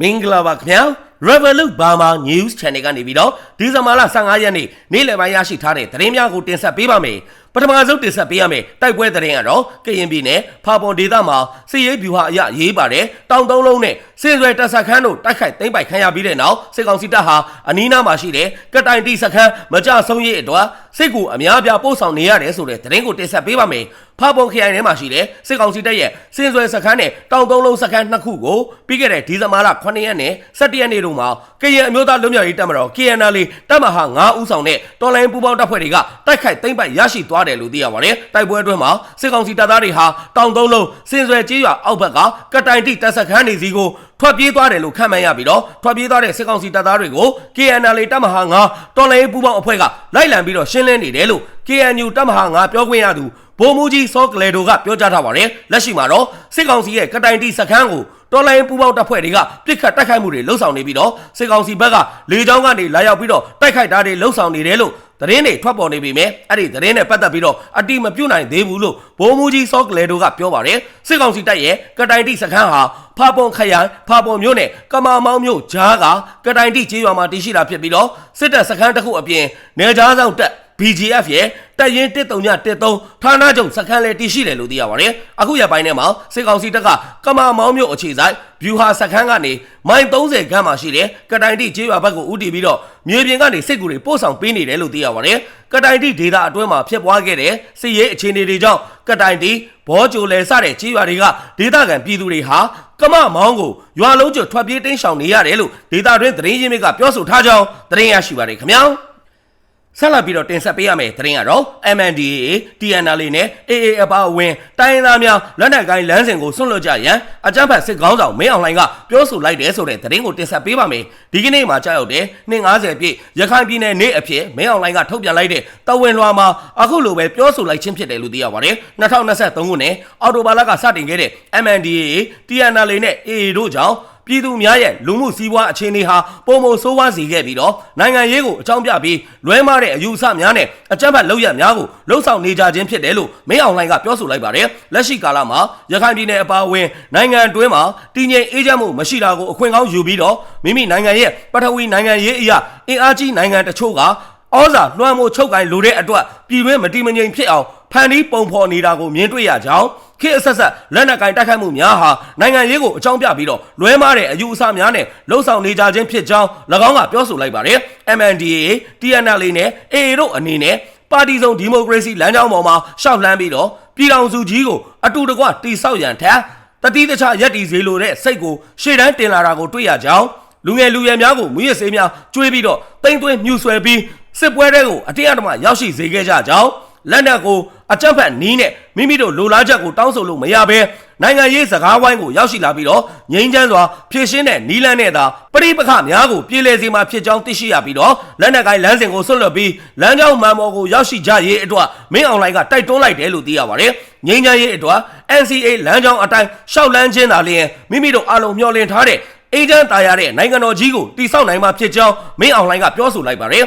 မင်္ဂလာပါခင်ဗျာ Revolut Burma News Channel ကနေပြီးတော့ဒီဇင်ဘာလ15ရက်နေ့နေ့လယ်ပိုင်းရရှိထားတဲ့သတင်းများကိုတင်ဆက်ပေးပါမယ်ပထမဆုံးတင်ဆက်ပေးရမယ်တိုက်ပွဲသတင်းကတော့ကရင်ပြည်နယ်ဖာပွန်ဒေသမှာစစ်ရေးဗျူဟာအရရေးပါတယ်တောင်သုံးလုံးနဲ့စင်စွယ်တပ်စခန်းတို့တိုက်ခိုက်သိမ်းပိုက်ခံရပြီးတဲ့နောက်စစ်ကောင်စီတပ်ဟာအနီးနားမှာရှိတဲ့ကတိုင်တီစခန်းမကြဆုံးရေးအတွက်စစ်ကူအများပြပို့ဆောင်နေရတယ်ဆိုတဲ့သတင်းကိုတင်ဆက်ပေးပါမယ်ဖာပွန်ခရိုင်ထဲမှာရှိတဲ့စစ်ကောင်စီတပ်ရဲ့စင်စွယ်စခန်းနဲ့တောင်သုံးလုံးစခန်းနှစ်ခုကိုပြီးခဲ့တဲ့ဒီဇင်ဘာလ9ရက်နဲ့17ရက်နေ့တို့မှာကရင်အမျိုးသားလွတ်မြောက်ရေးတပ်မတော် KNL တပ်မဟာ9ဦးဆောင်တဲ့တော်လိုင်းပူးပေါင်းတပ်ဖွဲ့တွေကတိုက်ခိုက်သိမ်းပိုက်ရရှိသွားတယ်လို့သိရပါတယ်။တိုက်ပွဲအတွင်းမှာစစ်ကောင်စီတပ်သားတွေဟာတောင်သုံးလုံးစင်စွယ်ကျေးရွာအောက်ဘက်ကကတိုင်တိတပ်စခန်းနေစီကို ထွက်ပြေးသွားတယ်လို့ခန့်မှန်းရပြီးတော့ထွက်ပြေးသွားတဲ့စစ်ကောင်စီတပ်သားတွေကို KNL တပ်မဟာ9တော်လိုင်းပူးပေါင်းအဖွဲ့ကလိုက်လံပြီးတော့ရှင်းလင်းနေတယ်လို့ KNU တပ်မဟာ9ပြောခွင့်ရသူဗိုလ်မှူးကြီးစောကလေဒိုကပြောကြားထားပါတယ်လက်ရှိမှာတော့စစ်ကောင်စီရဲ့ကတိုင်တိစခန်းကိုတော်လိုင်းပူပေါင်းတပ်ဖွဲ့တွေကပြစ်ခတ်တိုက်ခိုက်မှုတွေလှုပ်ဆောင်နေပြီးတော့စစ်ကောင်စီဘက်ကလေကြောင်းကနေလာရောက်ပြီးတော့တိုက်ခိုက်တာတွေလှုပ်ဆောင်နေတယ်လို့ သတင်းတွေထွက်ပေါ်နေပြီမဲ့အဲ့ဒီသတင်းနဲ့ပတ်သက်ပြီးတော့အတိမပြုတ်နိုင်သေးဘူးလို့ဗိုလ်မှူးကြီးစောကလေဒိုကပြောပါတယ်စစ်ကောင်စီတပ်ရဲ့ကတိုင်တိစခန်းဟာဖာပွန်ခရိုင်ဖာပွန်မြို့နယ်ကမာမောင်းမြို့ကြားကကတိုင်တိကျေးရွာမှာတည်ရှိတာဖြစ်ပြီးတော့စစ်တပ်စခန်းတစ်ခုအပြင်နေကြားဆောင်တပ် BGF ရဲ့တပ်ရင်း13913ဌာနချုပ်စခန်းလည်းတည်ရှိတယ်လို့သိရပါတယ်။အခုရပိုင်းထဲမှာစစ်ကောင်စီတပ်ကကမာမောင်းမြို့အခြေဆိုင်ဗျူဟာစခန်းကနေမိုင်30ခန်းမှာရှိတဲ့ကတိုင်တိကျေးရွာဘက်ကိုဦးတည်ပြီးတော့မြေပြင်ကနေစစ်ကူတွေပို့ဆောင်ပေးနေတယ်လို့သိရပါတယ်။ကတိုင်တိဒေသအတွင်းမှာဖြစ်ပွားခဲ့တဲ့စစ်ရေးအခြေအနေတွေကြောင့်ကတိုင်တိဘောကြိုလယ်စတဲ့ကျေးရွာတွေကဒေသခံပြည်သူတွေဟာကမမောင်းကိုရွာလုံးကျွတ်ထွက်ပြေးတင်းရှောင်နေရတယ်လို့ဒေသတွင်းသတင်းရင်းမြစ်ကပြောဆိုထားကြောင်းသတင်းရရှိပါတယ်ခင်ဗျာ။ ဆက်လက်ပြီးတော့တင်ဆက်ပေးရမယ့်သတင်းကတော့ MNDAA TNL နဲ့ AA အပါအဝင်တိုင်းသားများလက်နက်ကိုင်းလမ်းစဉ်ကိုဆွန့်လွတ်ကြရန်အကြမ်းဖက်စစ်ကောင်းဆောင်မင်းအောင်လှိုင်ကပြောဆိုလိုက်တယ်ဆိုတဲ့သတင်းကိုတင်ဆက်ပေးပါမယ်ဒီကနေ့မှာကြာရောက်တဲ့250ပြည့်ရခိုင်ပြည်နယ်နေ့အဖြစ်မင်းအောင်လှိုင်ကထုတ်ပြန်လိုက်တဲ့တဝင်လွှာမှာအခုလိုပဲပြောဆိုလိုက်ခြင်းဖြစ်တယ်လို့သိရပါတယ်2023ခုနှစ်အော်တိုဘာလကစတင်ခဲ့တဲ့ MNDAA TNL နဲ့ AA တို့ကြောင့် ပြည်သူများရဲ့လူမှုစီးပွားအခြေအနေဟာပုံမဆိုးဝါးစေခဲ့ပြီးတော့နိုင်ငံရေးကိုအကြောင်းပြပြီးလွဲမားတဲ့အယူအဆများနဲ့အကြမ်းဖက်လုပ်ရများကိုလှုံ့ဆော်နေကြခြင်းဖြစ်တယ်လို့မင်းအောင်လှိုင်ကပြောဆိုလိုက်ပါတယ်လက်ရှိကာလမှာရခိုင်ပြည်နယ်အပါအဝင်နိုင်ငံအတွင်းမှာတည်ငြိမ်အေးချမ်းမှုမရှိတာကိုအခွင့်ကောင်းယူပြီးတော့မိမိနိုင်ငံရဲ့ပထဝီနိုင်ငံရေးအရာအင်အားကြီးနိုင်ငံတချို့ကဩဇာလွှမ်းမိုးချုပ်ကိုင်လိုတဲ့အတွက်ပြည်တွင်းမတည်မငြိမ်ဖြစ်အောင် ဖန်တီးပုံဖော်နေတာကိုမြင်တွေ့ရကြောင်းခေတ်အဆက်ဆက်လက်နက်ကင်တိုက်ခိုက်မှုများဟာနိုင်ငံရေးကိုအကြောင်းပြပြီးတော့လွဲမားတဲ့အယူအဆများနဲ့လှုံ့ဆော်နေကြခြင်းဖြစ်ကြောင်း၎င်းကပြောဆိုလိုက်ပါတယ် MNDAA TNL နဲ့ AA တို့အနေနဲ့ပါတီစုံဒီမိုကရေစီလမ်းကြောင်းပေါ်မှာရှောက်လှမ်းပြီးတော့ပြည်ထောင်စုကြီးကိုအတူတကွတိဆောက်ရန်ထက်တတိတခြားရက်တီစေလိုတဲ့စိတ်ကိုရှေ့တန်းတင်လာတာကိုတွေ့ရကြောင်းလူငယ်လူရွယ်များကိုမူရစေးများကျွေးပြီးတော့တိမ့်သွင်းမြူဆွဲပြီးစစ်ပွဲတွေကိုအတင်းအဓမ္မရောက်ရှိစေခဲ့ကြကြောင်းလက်နက်ကို အကြမ်းဖက်နီးနဲ့မိမိတို့လိုလားချက်ကိုတောင်းဆိုလို့မရဘဲနိုင်ငံရေးစကားဝိုင်းကိုရောက်ရှိလာပြီးတော့ငြိမ်းချမ်းစွာဖြည့်ရှင်းတဲ့နီးလန်းနဲ့သာပရိပခများကိုပြည်လဲစီမှာဖြစ်ကြောင်းသိရှိရပြီးတော့လက်နက်ကိုင်းလမ်းစဉ်ကိုဆွတ်လွတ်ပြီးလမ်းကြောင်းမှန်ပေါ်ကိုရောက်ရှိကြရေးအတွက်မင်းအောင်လှိုင်ကတိုက်တွန်းလိုက်တယ်လို့သိရပါတယ်ငြိမ်းချမ်းရေးအတွက် NCA လမ်းကြောင်းအတိုင်းရှောက်လန်းခြင်းသာလျှင်မိမိတို့အလုံးမျှော်လင့်ထားတဲ့အေဂျင့်တာရတဲ့နိုင်ငံတော်ကြီးကိုတိစောက်နိုင်မှာဖြစ်ကြောင်းမင်းအောင်လှိုင်ကပြောဆိုလိုက်ပါတယ်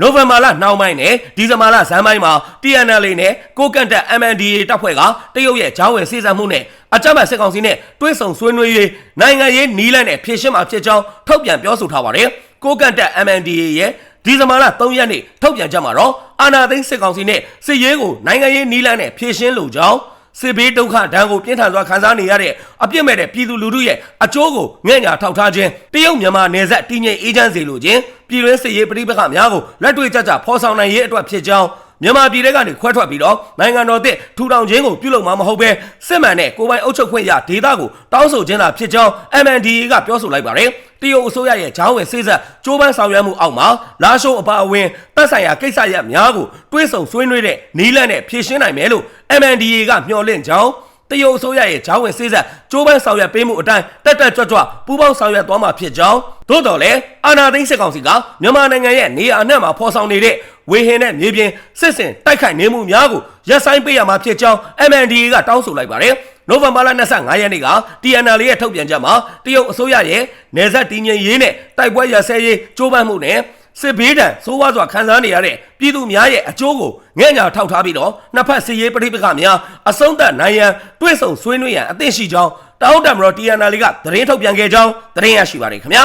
နိုဝင်ဘာလနှောင်းပိုင်းနဲ့ဒီဇင်ဘာလဇန်ပိုင်းမှာ TNL နဲ့ကိုကန့်တက် MNDA တပ်ဖွဲ့ကတရုတ်ရဲ့ဂျောင်းဝင်စေစပ်မှုနဲ့အကြမ်းဖက်စစ်ကောင်စီနဲ့တွဲဆုံဆွေးနွေးရေးနိုင်ငံရေးနီးလန့်နဲ့ဖြည့်ရှင်းမှာဖြစ်ကြောင်းထုတ်ပြန်ပြောဆိုထားပါတယ်။ကိုကန့်တက် MNDA ရဲ့ဒီဇင်ဘာလ3ရက်နေ့ထုတ်ပြန်ချက်မှာတော့အာဏာသိမ်းစစ်ကောင်စီနဲ့စစ်ရေးကိုနိုင်ငံရေးနီးလန့်နဲ့ဖြည့်ရှင်းလိုကြောင်း စစ်ဘေးဒုက္ခဒဏ်ကိုပြင်းထန်စွာခံစားနေရတဲ့အပြစ်မဲ့တဲ့ပြည်သူလူထုရဲ့အကျိုးကိုငဲ့ညာထောက်ထားခြင်းတရုတ်မြန်မာနယ်စပ်တည်ငြိမ်အေးချမ်းစေလိုခြင်းပြည်တွင်းစစ်ရေးပဋိပက္ခများကိုလက်တွေ့ကျကျဖော်ဆောင်နိုင်ရေးအတွက်ဖြစ်ကြောင်း မြန်မာပြည်ထဲကနေခွဲထွက်ပြီးတော့နိုင်ငံတော်သစ်ထူထောင်ခြင်းကိုပြုလုပ်မှာမဟုတ်ပဲစစ်မှန်တဲ့ကိုပိုင်အုပ်ချုပ်ခွင့်ရဒေသကိုတောင်းဆိုခြင်းသာဖြစ်ကြောင်း MNDA ကပြောဆိုလိုက်ပါတယ်တရုတ်အစိုးရရဲ့ဂျောင်းဝယ်စေးဆက်ကြိုးပမ်းဆောင်ရွက်မှုအောက်မှာလာရှုံအပါအဝင်တပ်ဆိုင်ရာကိစ္စရပ်များကိုတွေးဆုံဆွေးနွေးတဲ့နီးလန့်နဲ့ဖြည့်ရှင်းနိုင်မယ်လို့ MNDA ကမျှော်လင့်ကြောင်းတရုတ်အစိုးရရဲ့ဂျောင်းဝင်စေးဆက်ကြိုးပမ်းဆောင်ရွက်ပေးမှုအတိုင်းတက်တက်ကြွကြွပူးပေါင်းဆောင်ရွက်သွားမှာဖြစ်ကြောင်းသို့တော်လည်းအာဏာသိမ်းစစ်ကောင်စီကမြန်မာနိုင်ငံရဲ့နေရာအနှံ့မှာဖော်ဆောင်နေတဲ့ ဝေဟင်နဲ့မြေပြင်စစ်စင်တိုက်ခိုက်နေမှုများကိုရပ်ဆိုင်းပေးရမှာဖြစ်ကြောင်း MNDA ကတောင်းဆိုလိုက်ပါတယ်နိုဝင်ဘာလ25ရက်နေ့က TNL ရဲ့ထုတ်ပြန်ချက်မှာတရုတ်အစိုးရရဲ့နေဆက်တည်ငြိမ်ရေးနဲ့တိုက်ပွဲရစဲရေးကြိုးပမ်းမှုနဲ့စစ်ဘေးဒဏ်စိုးဝါးစွာခံစားနေရတဲ့ပြည်သူများရဲ့အကျိုးကိုငဲ့ညာထောက်ထားပြီးတော့နှစ်ဖက်စစ်ရေးပဋိပက္ခများအဆုံးသတ်နိုင်ရန်တွဲဆောင်ဆွေးနွေးရန်အသင့်ရှိကြောင်းတောင်းတမတော် TNL ကသတင်းထုတ်ပြန်ခဲ့ကြောင်းသတင်းရရှိပါတယ်ခင်ဗျာ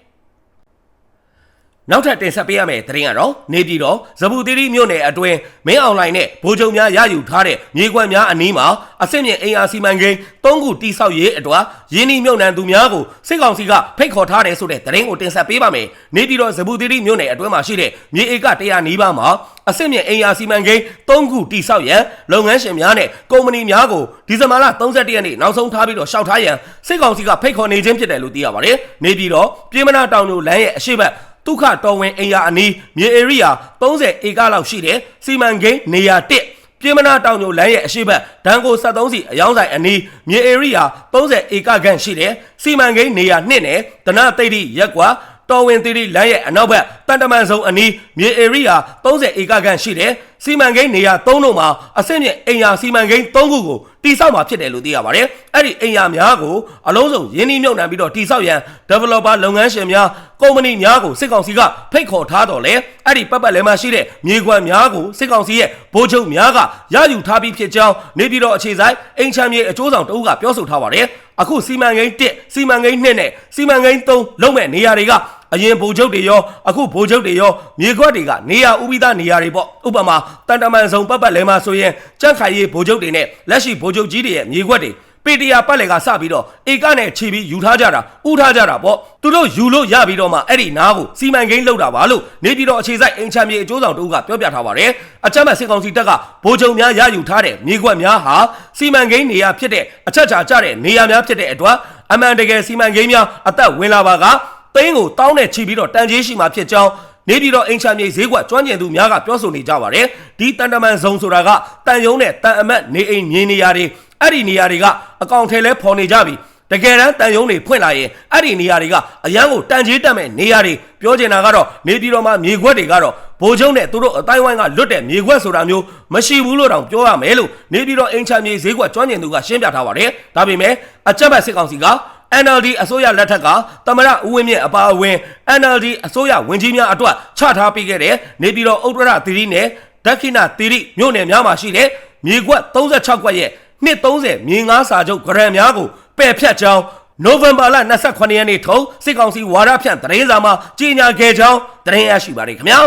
နောက်ထပ်တင်ဆက်ပေးရမယ့်သတင်းကတော့နေပြည်တော်ဇပူတိရိမြို့နယ်အတွင်းမင်းအွန်လိုင်းနဲ့ဗိုလ်ချုပ်များရယူထားတဲ့မြေကွက်များအနီးမှာအစစ်မြင့်အင်အားစီမံကိန်း၃ခုတိဆောက်ရေးအတွက်ရင်းနှီးမြှုပ်နှံသူများကိုစစ်ကောင်စီကဖိတ်ခေါ်ထားတယ်ဆိုတဲ့သတင်းကိုတင်ဆက်ပေးပါမယ်။နေပြည်တော်ဇပူတိရိမြို့နယ်အတွင်းမှာရှိတဲ့မြေဧက100နီးပါးမှာအစစ်မြင့်အင်အားစီမံကိန်း၃ခုတိဆောက်ရန်လုပ်ငန်းရှင်များနဲ့ကုမ္ပဏီများကိုဒီဇင်ဘာလ31ရက်နေ့နောက်ဆုံးထားပြီးတော့ရှောက်ထားရန်စစ်ကောင်စီကဖိတ်ခေါ်နေခြင်းဖြစ်တယ်လို့သိရပါတယ်။နေပြည်တော်ပြည်မနာတောင်ညိုလမ်းရဲ့အရှိတ် ဒုက္ခတော်ဝင်အိမ်ယာအနီးမြေဧရိယာ30ဧကလောက်ရှိတဲ့စီမံကိန်းနေရာ1ပြည်မနာတောင်ညိုလမ်းရဲ့အရှိတ်ဒန်ကို73စီအယောင်းဆိုင်အနီးမြေဧရိယာ30ဧကခန့်ရှိတဲ့စီမံကိန်းနေရာ2နဲ့ဒနာသိတိရက်ကွာ တော်ဝင်သီရိလမ်းရဲ့အနောက်ဘက်တန်တမန်ဆောင်အနီးမြေဧရိယာ30ဧကခန့်ရှိတဲ့စီမံကိန်းနေရာ3လုံးမှာအဆင့်မြင့်အိမ်ယာစီမံကိန်း3ခုကိုတိစောက်မှာဖြစ်တယ်လို့သိရပါတယ်။အဲ့ဒီအိမ်ယာများကိုအလုံးစုံရင်းနှီးမြှုပ်နှံပြီးတော့တိစောက်ရန် developer လုပ်ငန်းရှင်များကုမ္ပဏီများကိုစစ်ကောင်စီကဖိတ်ခေါ်ထားတော့လေအဲ့ဒီပတ်ပတ်လည်းမှရှိတဲ့မြေကွက်များကိုစစ်ကောင်စီရဲ့ဗိုလ်ချုပ်များကရယူထားပြီးဖြစ်ကြောင်းနေပြည်တော်အခြေဆိုင်အိမ်ချမ်းမြေအကျိုးဆောင်တအုပ်ကပြောဆိုထားပါတယ်။အခုစီမံကိန်း1စီမံကိန်း2နဲ့စီမံကိန်း3လုံးမဲ့နေရာတွေက အရင်ဗိုလ်ချုပ်တွေရောအခုဗိုလ်ချုပ်တွေရောမြေခွက်တွေကနေရာဥပိသနေရာတွေပေါ့ဥပမာတန်တမန်ဆောင်ပတ်ပတ်လဲမှာဆိုရင်ကြန့်ခိုင်ရေးဗိုလ်ချုပ်တွေနဲ့လက်ရှိဗိုလ်ချုပ်ကြီးတွေရဲ့မြေခွက်တွေပေတရာပတ်လေကစပြီးတော့ဧကနဲ့ခြေပြီးယူထားကြတာဥထားကြတာပေါ့သူတို့ယူလို့ရပြီးတော့မှအဲ့ဒီနားကိုစီမံကိန်းလောက်တာပါလို့နေပြည်တော်အခြေစိုက်အင်ချမ်းမြေအကျိုးဆောင်တို့ကပြောပြထားပါတယ်အကြမ်းမဲ့စစ်ကောင်စီတပ်ကဗိုလ်ချုပ်များရယူထားတဲ့မြေခွက်များဟာစီမံကိန်းနေရာဖြစ်တဲ့အချက်ချာကြတဲ့နေရာများဖြစ်တဲ့အတွက်အမှန်တကယ်စီမံကိန်းများအသက်ဝင်လာပါက သိန်းကိုတောင်းနဲ့ချီပြီးတော့တန်ကြီးရှိမှဖြစ်ကြောင်းနေပြည်တော်အင်ချာမြေဈေးကွက်ကျွမ်းကျင်သူများကပြောဆိုနေကြပါတယ်ဒီတန်တမန်ဇုံဆိုတာကတန်ယုံနဲ့တန်အမတ်နေအိမ်မြေနေရာတွေအဲ့ဒီနေရာတွေကအကောင့်ထဲလဲပေါ်နေကြပြီတကယ်တမ်းတန်ယုံတွေဖွင့်လာရင်အဲ့ဒီနေရာတွေကအရန်ကိုတန်ကြီးတက်မဲ့နေရာတွေပြောချင်တာကတော့နေပြည်တော်မှာမြေခွက်တွေကတော့ဘိုးချုံနဲ့သူတို့အတိုင်းဝိုင်းကလွတ်တဲ့မြေခွက်ဆိုတာမျိုးမရှိဘူးလို့တောင်ပြောရမယ်လို့နေပြည်တော်အင်ချာမြေဈေးကွက်ကျွမ်းကျင်သူကရှင်းပြထားပါတယ်ဒါပေမဲ့အကြက်ဘက်စစ်ကောင်စီက NLD အစိုးရလက်ထက်ကသမရဦးဝင်းမြင့်အပါအဝင် NLD အစိုးရဝန်ကြီးများအတွက်ချထားပေးခဲ့တဲ့နေပြည်တော်ဥတ္တရသီရိနဲ့ဒက္ခိဏသီရိမြို့နယ်များမှာရှိတဲ့မြေကွက်36ကွက်ရဲ့နှစ်30မြေငါးစာချုပ်ဂရန်များကိုပယ်ဖြတ်ကြောင်းနိုဝင်ဘာလ28ရက်နေ့ထုတ်စစ်ကောင်စီဝါဒဖြန့်သတင်းစာမှာကြေညာခဲ့ကြောင်းသတင်းရရှိပါတယ်ခင်ဗျာ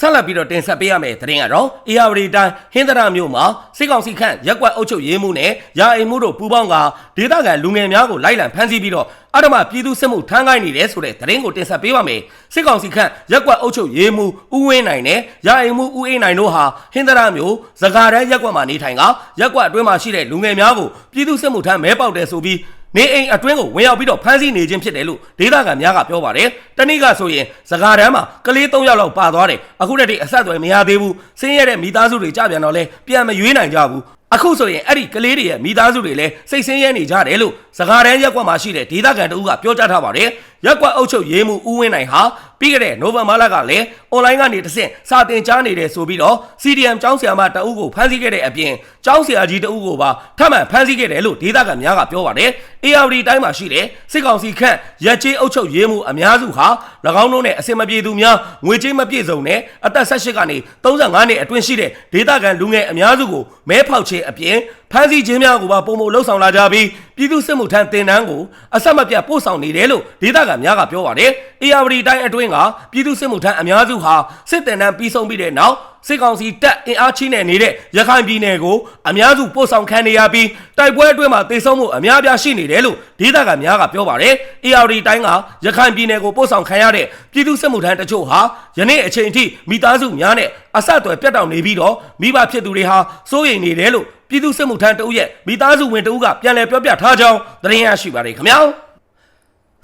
ဆက်လက်ပြီးတော့တင်ဆက်ပေးရမယ့်သတင်းကတော့အေယာဝတီတိုင်းဟင်းသရမြို့မှာစစ်ကောင်စီခန့်ရက်ကွက်အုပ်ချုပ်ရေးမှုနဲ့ရာအိမ်မှုတို့ပူးပေါင်းကဒေသခံလူငယ်များကိုလိုက်လံဖမ်းဆီးပြီးတော့အဓမ္မပြည်သူစစ်မှုထမ်းကိုင်းနေတယ်ဆိုတဲ့သတင်းကိုတင်ဆက်ပေးပါမယ်စစ်ကောင်စီခန့်ရက်ကွက်အုပ်ချုပ်ရေးမှုဦးဝင်းနိုင်နဲ့ရာအိမ်မှုဦးအေးနိုင်တို့ဟာဟင်းသရမြို့စကားတန်းရက်ကွက်မှာနေထိုင်ကရက်ကွက်အတွင်းမှာရှိတဲ့လူငယ်များကိုပြည်သူစစ်မှုထမ်းမဲပေါက်တယ်ဆိုပြီး နေအိမ်အတွင်းကိုဝင်ရောက်ပြီးတော့ဖမ်းဆီးနေခြင်းဖြစ်တယ်လို့ဒေသခံများကပြောပါတယ်။တနည်းကဆိုရင်စကားတန်းမှာကလေး၃ယောက်လောက်ပါသွားတယ်။အခုတည်းကအဆက်အသွယ်မရသေးဘူး။ဆင်းရဲတဲ့မိသားစုတွေကြပြန်တော့လဲပြန်မရွေးနိုင်ကြဘူး။အခုဆိုရင်အဲ့ဒီကလေးတွေရဲ့မိသားစုတွေလည်းစိတ်ဆင်းရဲနေကြတယ်လို့စကားတန်းရက်ကွက်မှာရှိတဲ့ဒေသခံတအုပ်ကပြောကြားထားပါတယ်။ရက်ကွက်အုပ်ချုပ်ရေးမှုဦးဝင်းနိုင်ဟာ ပြီးခဲ့တဲ့နိုဝင်ဘာလကလည်းအွန်လိုင်းကနေတဆင့်စာတင်ကြားနေတယ်ဆိုပြီးတော့ CDM ကျောင်းဆရာမတအုပ်ကိုဖမ်းဆီးခဲ့တဲ့အပြင်ကျောင်းဆရာကြီးတအုပ်ကိုပါထပ်မံဖမ်းဆီးခဲ့တယ်လို့ဒေသခံများကပြောပါတယ်။ ARD တိုင်းမှာရှိတဲ့စစ်ကောင်စီခန့်ရက်ကျေးအုပ်ချုပ်ရေးမှုအများစုဟာ၎င်းတို့နဲ့အစင်မပြေသူများငွေကြေးမပြည့်စုံနဲ့အသက်18ကနေ35နှစ်အတွင်းရှိတဲ့ဒေသခံလူငယ်အများစုကိုမဲဖောက်ခြင်းအပြင်ဖမ်းဆီးခြင်းများကိုပါပုံမလှုပ်ဆောင်လာကြပြီးပြည်သူစစ်မှုထမ်းတင်တန်းကိုအဆက်မပြတ်ပို့ဆောင်နေတယ်လို့ဒေသခံများကပြောပါတယ်။ ARD တိုင်းအတွင်းကပြည်သူစစ်မှုထမ်းအများစုဟာစစ်တင်တန်းပြီးဆုံးပြီးတဲ့နောက်စစ်ကောင်စီတပ်အင်အားချင်းနဲ့နေတဲ့ရခိုင်ပြည်နယ်ကိုအများစုပို့ဆောင်ခံနေရပြီးတိုက်ပွဲအတွင်းမှာတေဆုံးမှုအများပြားရှိနေတယ်လို့ဒေသခံများကပြောပါတယ်။ ARD တိုင်းကရခိုင်ပြည်နယ်ကိုပို့ဆောင်ခံရတဲ့ပြည်သူစစ်မှုထမ်းတချို့ဟာယနေ့အချိန်ထိမိသားစုများနဲ့အဆက်အသွယ်ပြတ်တောက်နေပြီးတော့မိဘဖြစ်သူတွေဟာစိုးရိမ်နေတယ်လို့ပြည်သူစစ်မှုထမ်းတအုပ်ရဲ့မိသားစုဝင်တအုပ်ကပြန်လည်ပြောပြထားကြောင်းသတင်းရရှိပါတယ်ခင်ဗျာ။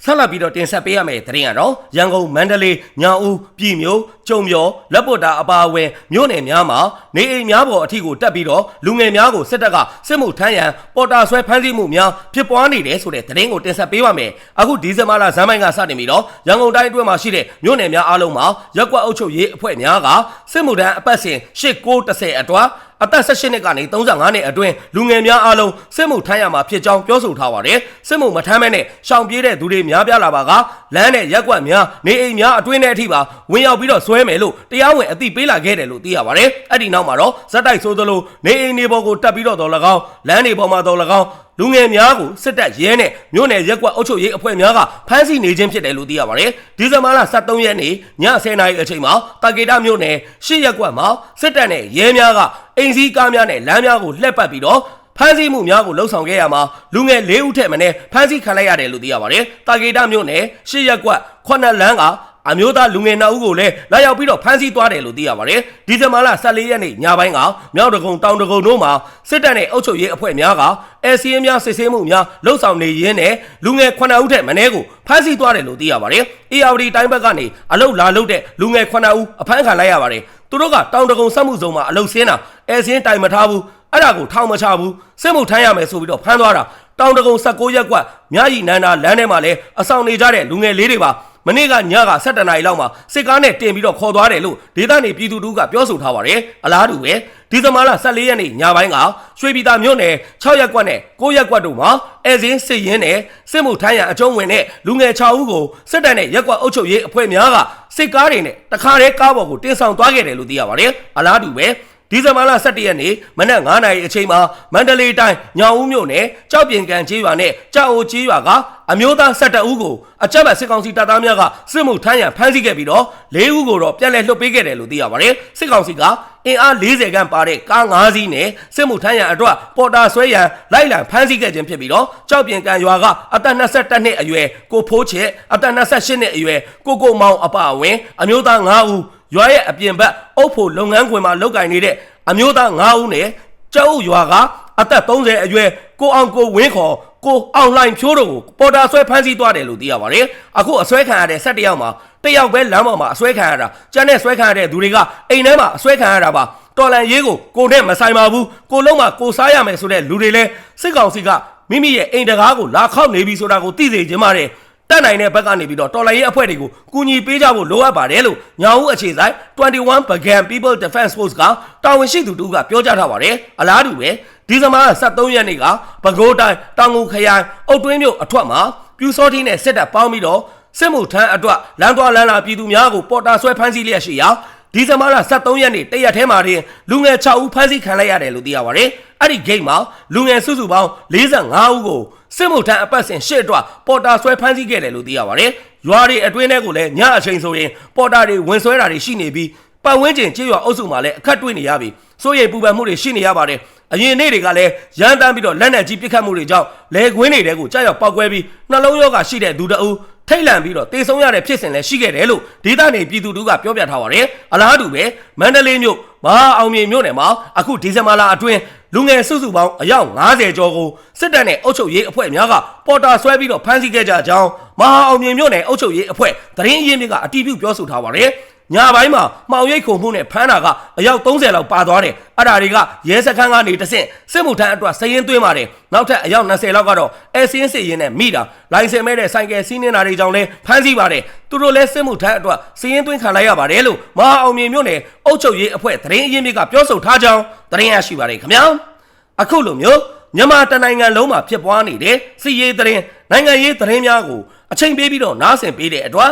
ဆက်လက်ပြီးတော့တင်ဆက်ပေးရမယ့်သတင်းကတော့ရန်ကုန်မန္တလေးညောင်ဦးပြည်မြို့ကျုံမြို့လက်ပွတ်တာအပါအဝင်မြို့နယ်များမှာနေအိမ်များပေါ်အထိကိုတက်ပြီးတော့လူငယ်များကိုစစ်တပ်ကစစ်မှုထမ်းရန်ပေါ်တာဆွဲဖမ်းဆီးမှုများဖြစ်ပွားနေတယ်ဆိုတဲ့သတင်းကိုတင်ဆက်ပေးပါမယ်အခုဒီဇင်ဘာလဇန်မိုင်းကစတင်ပြီးတော့ရန်ကုန်တိုင်းအတွင်းမှာရှိတဲ့မြို့နယ်များအားလုံးမှာရက်ကွက်အုပ်ချုပ်ရေးအဖွဲ့များကစစ်မှုထမ်းအပတ်စဉ်8910အတွာအသက်16နှစ်ကနေ35နှစ်အတွင်းလူငယ်များအားလုံးစစ်မှုထမ်းရမှာဖြစ်ကြောင်းပြောဆိုထားပါတယ်စစ်မှုမထမ်းမဲနဲ့ရှောင်ပြေးတဲ့သူတွေများပြားလာပါကလမ်းနဲ့ရက်ကွက်များနေအိမ်များအတွင်းထဲအထိပါဝင်ရောက်ပြီးတော့ဆွဲမယ်လို့တရားဝင်အသိပေးလာခဲ့တယ်လို့သိရပါတယ်အဲ့ဒီနောက်မှာတော့ဇက်တိုက်ဆိုသလိုနေအိမ်တွေပေါ်ကိုတက်ပြီးတော့တော်၎င်းလမ်းတွေပေါ်မှာတော်၎င်းလူငယ်များကိုစစ်တပ်ရဲနဲ့မြို့နယ်ရက်ကွက်အုပ်ချုပ်ရေးအဖွဲ့များကဖမ်းဆီးနေခြင်းဖြစ်တယ်လို့သိရပါတယ်ဒီဇင်ဘာလ23ရက်နေ့ည10:00နာရီအချိန်မှာတာကေတာမြို့နယ်ရှစ်ရက်ကွက်မှာစစ်တပ်နဲ့ရဲများကအိမ်စည်းကားများနဲ့လမ်းများကိုလှည့်ပတ်ပြီးတော့ဖမ်းဆီးမှုများကိုလှုံ့ဆော်ခဲ့ရမှာလူငယ်၄ဦးထက်မနည်းဖမ်းဆီးခံလိုက်ရတယ်လို့သိရပါတယ်။တာဂေတာမြို့နယ်ရှစ်ရက်ကွက်ခုနှစ်လမ်းက အမျိုးသားလူငယ်နှစ်ဦးကိုလည်းလာရောက်ပြီးတော့ဖမ်းဆီးသွားတယ်လို့သိရပါတယ်။ဒီဇင်ဘာလ14ရက်နေ့ညပိုင်းကမြောက်တကုံတောင်တကုံတို့မှာစစ်တပ်နဲ့အုပ်ချုပ်ရေးအဖွဲ့များကအဲစီးများစစ်ဆေးမှုများလှုံ့ဆော်နေရင်းနဲ့လူငယ်9ဦးထက်မနည်းကိုဖမ်းဆီးသွားတယ်လို့သိရပါတယ်။ ARD တိုင်းဘက်ကနေအလုတ်လာလုတ်တဲ့လူငယ်9ဦးအဖမ်းခံလိုက်ရပါတယ်။သူတို့ကတောင်တကုံစက်မှုစုံမှာအလုတ်ဆင်းတာအဲစင်းတိုင်မထားဘူးအဲ့ဒါကိုထောင်မချဘူးစစ်မှုထမ်းရမယ်ဆိုပြီးတော့ဖမ်းသွားတာတောင်တကုံ16ရက်ကွက်မြရီနန္ဒာလမ်းထဲမှာလည်းအဆောင်နေကြတဲ့လူငယ်လေးတွေပါ မနေ့ကညက7နာရီလောက်မှာစစ်ကားနဲ့တင်ပြီးတော့ခေါ်သွားတယ်လို့ဒေသနေပြည်သူတို့ကပြောဆိုထားပါတယ်အလားတူပဲဒီဇင်ဘာလ14ရက်နေ့ညပိုင်းကရွှေပြည်သာမြို့နယ်6ရက်ကွက်နဲ့9ရက်ကွက်တို့မှာအဲစင်းစစ်ရင်နဲ့စစ်မှုထမ်းရန်အကျုံးဝင်တဲ့လူငယ်6ဦးကိုစစ်တပ်နဲ့ရက်ကွက်အုပ်ချုပ်ရေးအဖွဲ့များကစစ်ကားတွေနဲ့တခါတည်းကားပေါ်ကိုတင်ဆောင်သွားခဲ့တယ်လို့သိရပါတယ်အလားတူပဲ ဒီဇင်ဘာလ17ရက်နေ့မနက်9:00နာရီအချိန်မှာမန္တလေးတိုင်းညောင်ဦးမြို့နယ်ကြောက်ပြင်ကန်ကျေးရွာနဲ့ကြောက်အိုကျေးရွာကအမျိုးသား17ဦးကိုအကြမ်းဖက်စစ်ကောင်စီတပ်သားများကစစ်မှုထမ်းရန်ဖမ်းဆီးခဲ့ပြီးတော့၄ဦးကိုတော့ပြန်လည်လွှတ်ပေးခဲ့တယ်လို့သိရပါတယ်စစ်ကောင်စီကအင်အား40ခန့်ပါတဲ့ကား5စီးနဲ့စစ်မှုထမ်းရန်အတွက်ပေါ်တာဆွဲရန်လိုက်လံဖမ်းဆီးခဲ့ခြင်းဖြစ်ပြီးတော့ကြောက်ပြင်ကန်ရွာကအသက်22နှစ်အရွယ်ကိုဖိုးချစ်အသက်28နှစ်အရွယ်ကိုကိုမောင်အပအဝင်အမျိုးသား5ဦး ရွာရဲ့အပြင်ဘက်အုပ်ဖို့လုပ်ငန်းခွင်မှာလုပ်ကင်နေတဲ့အမျိုးသား9ဦးနဲ့ကျောက်ရွာကအသက်30အရွယ်ကိုအောင်ကိုဝင်းခေါ်ကိုအောင်လှိုင်ဖြိုးတို့ကိုပေါ်တာဆွဲဖမ်းဆီးသွားတယ်လို့သိရပါတယ်။အခုအဆွဲခံရတဲ့၁၁ယောက်မှာတစ်ယောက်ပဲလမ်းပေါ်မှာအဆွဲခံရတာ။ကျန်တဲ့ဆွဲခံရတဲ့သူတွေကအိမ်ထဲမှာအဆွဲခံရတာပါ။တော်လန်ရေးကိုကိုနဲ့မဆိုင်ပါဘူး။ကိုလုံးမှာကိုစားရမယ်ဆိုတဲ့လူတွေလည်းစစ်ကောင်စီကမိမိရဲ့အိမ်တကားကိုလာခောက်နေပြီဆိုတာကိုသိစေချင်ပါတယ်။ တက်နိုင်တဲ့ဘက်ကနေပြီးတော့တော်လိုင်းရေးအဖွဲ့တွေကိုကူညီပေးကြဖို့လိုအပ်ပါတယ်လို့ညာဦးအခြေဆိုင်21 Bagan People Defense Force ကတာဝန်ရှိသူတူကပြောကြားထားပါတယ်အလားတူပဲဒီဇင်ဘာ23ရက်နေ့ကပဲခူးတိုင်းတောင်ငူခရိုင်အုတ်တွင်းမြို့အထွတ်မှာပြူစောတိနဲ့စစ်တပ်ပေါင်းပြီးတော့စစ်မှုထမ်းအတွက်လမ်းသွားလမ်းလာပြည်သူများကိုပေါ်တာဆွဲဖမ်းဆီးလျက်ရှိရာ ဒီဇင်ဘာလ23ရက်နေ့တရက်ထဲမှာတင်လူငယ်6ဦးဖမ်းဆီးခံလိုက်ရတယ်လို့သိရပါတယ်။အဲ့ဒီဂိတ်မှာလူငယ်စုစုပေါင်း45ဦးကိုစစ်မှုထမ်းအပတ်စဉ်ရှေ့အတွက်ပေါ်တာဆွဲဖမ်းဆီးခဲ့တယ်လို့သိရပါတယ်။ရွာတွေအတွင်းထဲကိုလည်းညအချိန်ဆိုရင်ပေါ်တာတွေဝင်ဆွဲတာတွေရှိနေပြီးပတ်ဝန်းကျင်ကျေးရွာအုပ်စုမှာလည်းအခက်တွေ့နေရပြီ။စိုးရိမ်ပူပန်မှုတွေရှိနေရပါတယ်။အရင်နေ့တွေကလည်းရန်တမ်းပြီးတော့လက်နက်ကြီးပစ်ခတ်မှုတွေကြောင့်လေကွင်းတွေကိုကြောက်ရောက်ပောက်ကွဲပြီးနှလုံးရောဂါရှိတဲ့သူတအုပ် ထိတ်လန့်ပြီးတော့တေဆုံးရတဲ့ဖြစ်စဉ်လည်းရှိခဲ့တယ်လို့ဒေသနေပြည်သူတို့ကပြောပြထားပါတယ်။အလားတူပဲမန္တလေးမြို့မဟာအောင်မြေမြို့နယ်မှာအခုဒီဇင်ဘာလအတွင်းလူငယ်စုစုပေါင်းအယောက်90ကျော်ကိုစစ်တပ်နဲ့အုပ်ချုပ်ရေးအဖွဲ့များကပေါ်တာဆွဲပြီးတော့ဖမ်းဆီးခဲ့ကြကြောင်းမဟာအောင်မြေမြို့နယ်အုပ်ချုပ်ရေးအဖွဲ့သတင်းအရင်းမြစ်ကအတည်ပြုပြောဆိုထားပါတယ်။ ညပိုင်းမှာမှောင်ရိပ်ခုံမှုနဲ့ဖမ်းတာကအယောက်30လောက်ပါသွားတယ်အဲ့ဒါတွေကရဲစခန်းကနေတဆင့်စစ်မှုထမ်းအတွက်စရင်သွင်းပါတယ်နောက်ထပ်အယောက်20လောက်ကတော့အဲစင်းစစ်ရင်နဲ့မိတာလိုင်စင်မဲ့တဲ့ဆိုင်ကယ်စီးနေတာတွေကြောင့်လဲဖမ်းဆီးပါတယ်သူတို့လဲစစ်မှုထမ်းအတွက်စရင်သွင်းခံလိုက်ရပါတယ်လို့မဟာအောင်မြေမြို့နယ်အုပ်ချုပ်ရေးအဖွဲ့သတင်းအရင်းမြစ်ကပြောဆိုထားကြောင်းသတင်းရရှိပါတယ်ခင်ဗျာအခုလိုမျိုးမြန်မာတနိုင်ငံလုံးမှာဖြစ်ပွားနေတဲ့စီရေးသတင်းနိုင်ငံရေးသတင်းများကိုအချိန်ပေးပြီးတော့နားဆင်ပေးတဲ့အတွက်